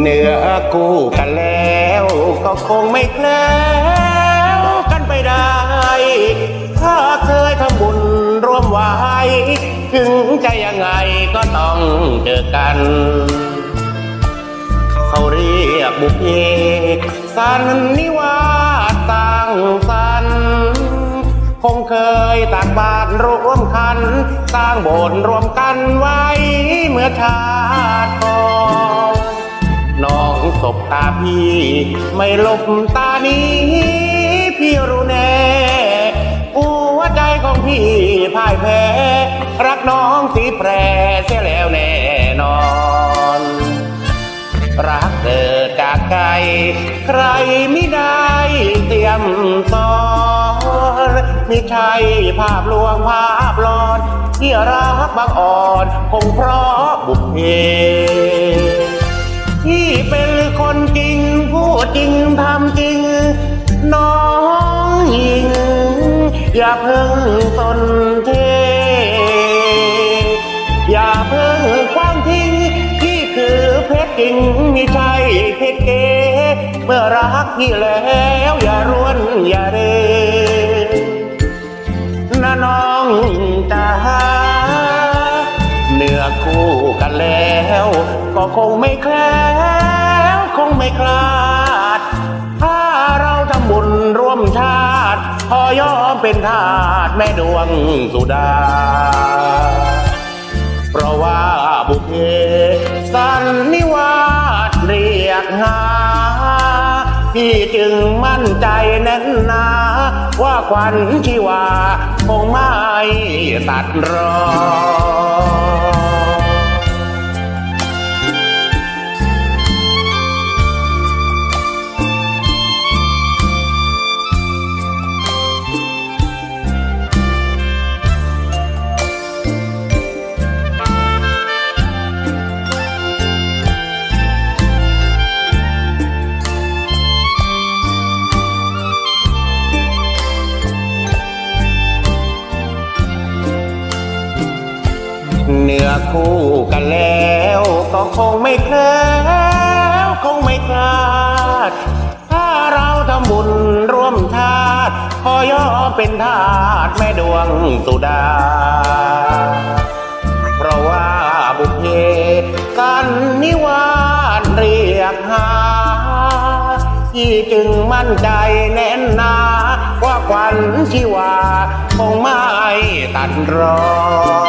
เนื้อคู่กันแล้ว ก็คงไม่แคล้วกันไปได้ ถ้าเคยทำบุญร่วมไว้ ถึงจะยังไงก็ต้องเจอกัน เขาเรียกบุพเพสันนิวาสต่างสรรค์คงเคยตักบาตรร่วมคัน สร้างโบสถ์รวมกันไว้เมื่อชาติก่อน บตาพี่ ไม่ลบตานี้ พี่รู้แน่หัวใจของพี่พ่ายแพ้ รักน้องสีแปรเสียแล้วแน่นอน รักเกิดจากใจใครไม่ได้เตรียมสอนม่ใช่ภาพลวงภาพหลอนที่รักบางอ่อน คงเพราะบุพเพ อย่าเพิ่งตนเท อย่าเพิ่งคว้างทิ้งที่คือเพชรจริงไม่ใช่เพชรเก๋เมื่อรักพี่แล้วอย่ารวนอย่าเรนะน้องจ๋าเนื้อคู่กันแล้ว ก็คงไม่แคล้วคงไม่คลาด ถ้าเราทำบุญร่วมชาติพอยอ เป็นทาสแม่ดวงสุดา เพราะว่าบุเพสันนิวาสเรียกหา พี่จึงมั่นใจแน่นหนา ว่าควันชีวาคงไม่ตัดรอ เนื้อคู่กันแล้วก็คงไม่แคล้วคงไม่คลาด ถ้าเราทำบุญร่วมชาติขอยอมเป็นทาสแม่ดวงสุดา เพราะว่าบุพเพกันนิวานเรียกหาที่จึงมั่นใจแน่นหนาว่าควันชีวาคงไม่ตัดรอน